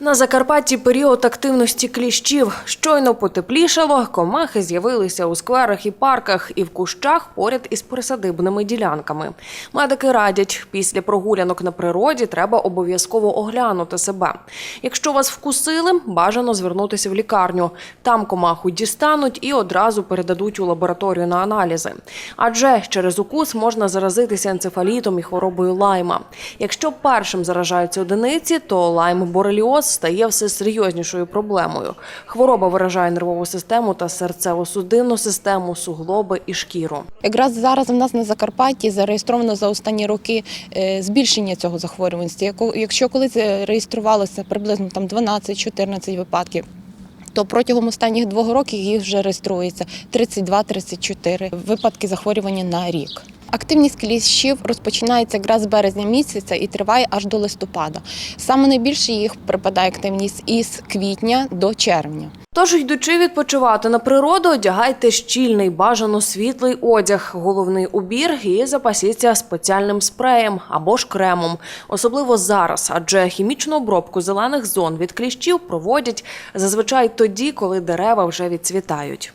На Закарпатті період активності кліщів. Щойно потеплішало, комахи з'явилися у скверах і парках і в кущах поряд із присадибними ділянками. Медики радять, після прогулянок на природі треба обов'язково оглянути себе. Якщо вас вкусили, бажано звернутися в лікарню. Там комаху дістануть і одразу передадуть у лабораторію на аналізи. Адже через укус можна заразитися енцефалітом і хворобою лайма. Якщо першим заражаються одиниці, то стає все серйознішою проблемою. Хвороба виражає нервову систему та серцево-судинну систему, суглоби і шкіру. Якраз зараз в нас на Закарпатті зареєстровано за останні роки е, збільшення цього захворюваності. Якщо колись е, реєструвалося приблизно там 12-14 випадків. То протягом останніх двох років їх вже реєструється 32-34 випадки захворювання на рік. Активність кліщів розпочинається якраз з березня місяця і триває аж до листопада. Саме найбільше їх припадає активність із квітня до червня. Тож, йдучи відпочивати на природу, одягайте щільний, бажано світлий одяг, головний убір і запасіться спеціальним спреєм або ж кремом. Особливо зараз, адже хімічну обробку зелених зон від кліщів проводять зазвичай тоді, коли дерева вже відцвітають.